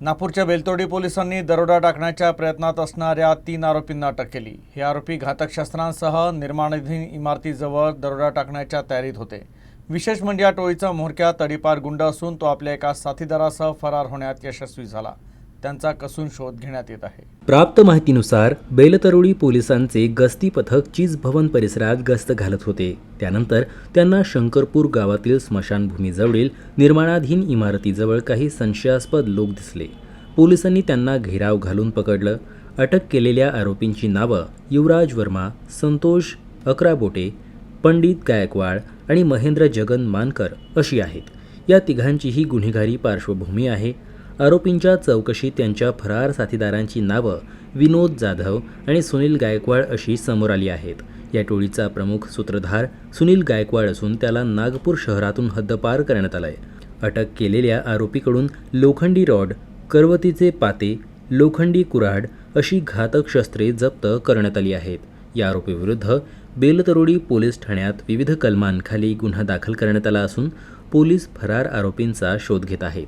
नागपूरच्या बेलतोडी पोलिसांनी दरोडा टाकण्याच्या प्रयत्नात असणाऱ्या तीन आरोपींना अटक केली. हे आरोपी घातक शस्त्रांसह निर्माणाधीन इमारतीजवळ दरोडा टाकण्याच्या तयारीत होते. विशेष म्हणजे या टोळीचा म्होरक्या तडीपार गुंड असून तो आपल्या एका साथीदारासह फरार होण्यात यशस्वी झाला. त्यांचा कसून शोध घेण्यात येत आहे. प्राप्त माहितीनुसार बेलतरोडी पोलिसांचे गस्ती पथक चीज भवन परिसरात गस्त घालत होते. त्यानंतर त्यांना शंकरपूर गावातील स्मशानभूमीजवळील निर्माणाधीन इमारतीजवळ काही संशयास्पद लोक दिसले. पोलिसांनी त्यांना घेराव घालून पकडलं. अटक केलेल्या आरोपींची नावं युवराज वर्मा संतोष अकराबोटे पंडित गायकवाड आणि महेंद्र जगन मानकर अशी आहेत. या तिघांचीही गुन्हेगारी पार्श्वभूमी आहे. आरोपींच्या चौकशीत त्यांच्या फरार साथीदारांची नावं विनोद जाधव आणि सुनील गायकवाड अशी समोर आली आहेत. या टोळीचा प्रमुख सूत्रधार सुनील गायकवाड असून त्याला नागपूर शहरातून हद्दपार करण्यात आलाय. अटक केलेल्या आरोपीकडून लोखंडी रॉड करवतीचे पाते लोखंडी कुऱ्हाड अशी घातक शस्त्रे जप्त करण्यात आली आहेत. या आरोपीविरुद्ध बेलतरोडी पोलीस ठाण्यात विविध कलमांखाली गुन्हा दाखल करण्यात आला असून पोलीस फरार आरोपींचा शोध घेत आहेत.